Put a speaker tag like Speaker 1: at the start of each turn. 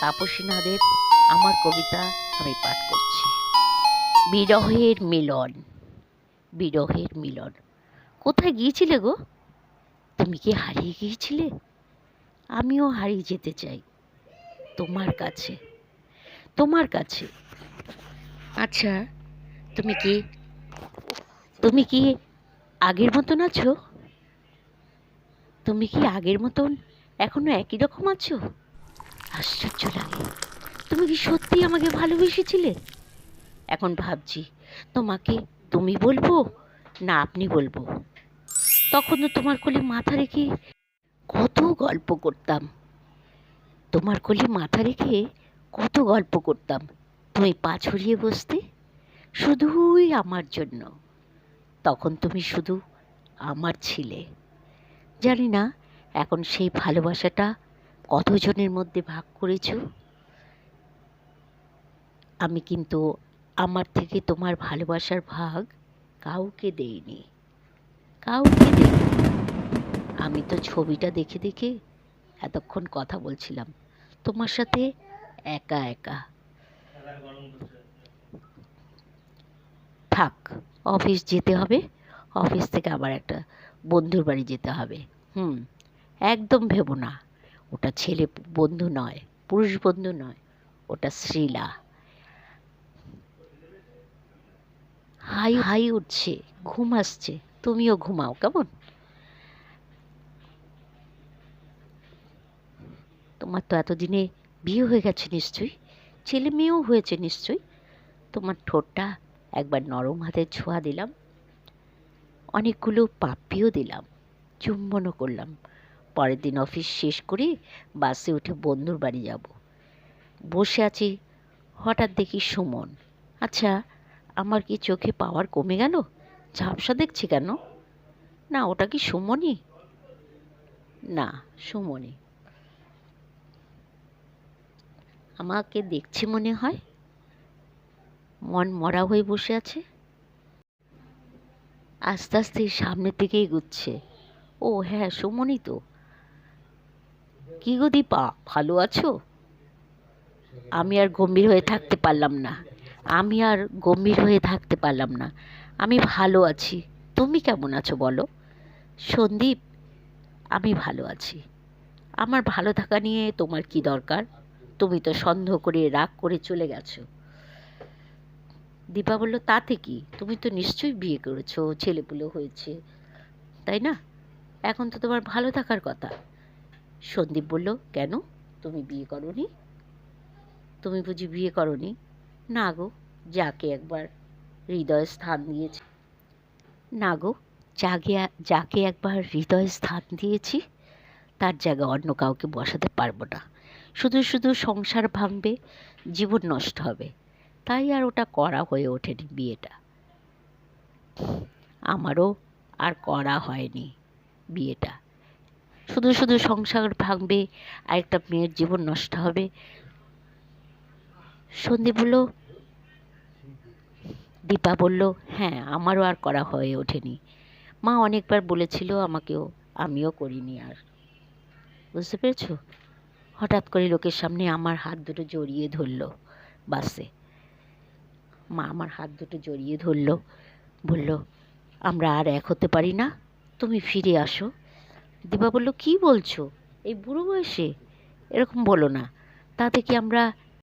Speaker 1: তাপসী নাদের আমার কবিতা আমি পাঠ করছি। বিরহের মিলন বিরহের মিলন। কোথায় গিয়েছিলে গো? তুমি কি হারিয়ে গিয়েছিলে? আমিও হারিয়ে যেতে চাই তোমার কাছে তোমার কাছে। আচ্ছা তুমি কি তুমি কি আগের মতন আছো? তুমি কি আগের মতন এখনও একই রকম আছো? আশ্চর্য লাগে তুমি কি সত্যি আমাকে ভালোবেসেছিলে? এখন ভাবছি, তোমাকে তুমি বলব না আপনি বলব? তখন তোমার কোলে মাথা রেখে কত গল্প করতাম। তোমার কোলে মাথা রেখে কত গল্প করতাম, তুমি পা ছড়িয়ে বসতে শুধুই আমার জন্য। তখন তুমি শুধু আমার ছিলে। জানি না, এখন সেই ভালোবাসাটা কতজনের মধ্যে ভাগ করেছ? আমি কিন্তু আমার থেকে তোমার ভালোবাসার ভাগ কাউকে দেইনি। কাউকে দেইনি। আমি তো ছবিটা দেখে দেখে এতক্ষণ কথা বলছিলাম। তোমার সাথে একা একা। থাক, অফিস যেতে হবে। অফিস থেকে আবার একটা বন্ধুর বাড়ি যেতে হবে। হুম, একদম ভেবো না। ওটা ছেলে বন্ধু নয়, পুরুষ বন্ধু নয়, ওটা শ্রীলা। হাই হাই উঠছে, ঘুম আসছে, তুমিও ঘুমাও, কেমন? তোমার তো এতদিনে বিয়ে হয়ে গেছে নিশ্চয়ই, ছেলে মেয়েও হয়েছে নিশ্চয়ই। তোমার ঠোঁটটা একবার নরম হাতে ছোঁয়া দিলাম, অনেকগুলো পাপ্পিও দিলাম, চুম্বনও করলাম। পরের দিন অফিস শেষ করে বাসে উঠে বন্ধুর বাড়ি যাব। বসে আছি, হঠাৎ দেখি সুমন। আচ্ছা আমার কি চোখে পাওয়ার কমে গেল? ঝাপসা দেখছি কেন? না, ওটা কি সুমনই? না, সুমনই। আমাকে দেখছে মনে হয়? মন মরা হয়ে বসে আছে। আস্তে আস্তে সামনের দিকে এগুচ্ছে। ও হ্যাঁ সুমনই তো। কি গো দীপা, ভালো আছো? আমি আর গম্ভীর হয়ে থাকতে পারলাম না। আমি আর গম্ভীর হয়ে থাকতে পারলাম না। আমি ভালো আছি। তুমি কেমন আছো বলো? সন্দীপ, আমি ভালো আছি। আমার ভালো থাকা নিয়ে তোমার কি দরকার? তুমি তো সন্দেহ করে রাগ করে চলে গেছো। দীপা বলল, তাতে কি? তুমি তো নিশ্চয়ই বিয়ে করেছ, ছেলেপুলে হয়েছে, তাই না? এখন তো তোমার ভালো থাকার কথা। সন্দীপ বলল, কেন? তুমি বিয়ে করনি? তুমি বুঝি বিয়ে করনি? না গো, যাকে একবার হৃদয়ে স্থান দিয়েছি। না গো, যাকে যাকে একবার হৃদয়ে স্থান দিয়েছি, তার জায়গায় অন্য কাউকে বসাতে পারব না। শুধু শুধু সংসার ভাঙবে, জীবন নষ্ট হবে। তাই আর ওটা করা হয়ে ওঠেনি বিয়েটা। আমারও আর করা হয়নি বিয়েটা। শুধু শুধু সংসার ভাঙবে আর একটা মেয়ের জীবন নষ্ট হবে। সন্দীপ বলল, দীপা বলল হ্যাঁ আমারও আর করা হয়ে ওঠেনি। মা অনেকবার বলেছিল আমাকেও, আমিও করিনি আর। বুঝতে পেরেছ? হঠাৎ করে লোকের সামনে আমার হাত দুটো জড়িয়ে ধরলো, বাসে। মা আমার হাত দুটো জড়িয়ে ধরলো, বলল, আমরা আর এক হতে পারি না, তুমি ফিরে আসো। দীপা বলল কি বলছো? এই বুড়ো বয়সে? এরকম বলো না। তাতে কি আমরা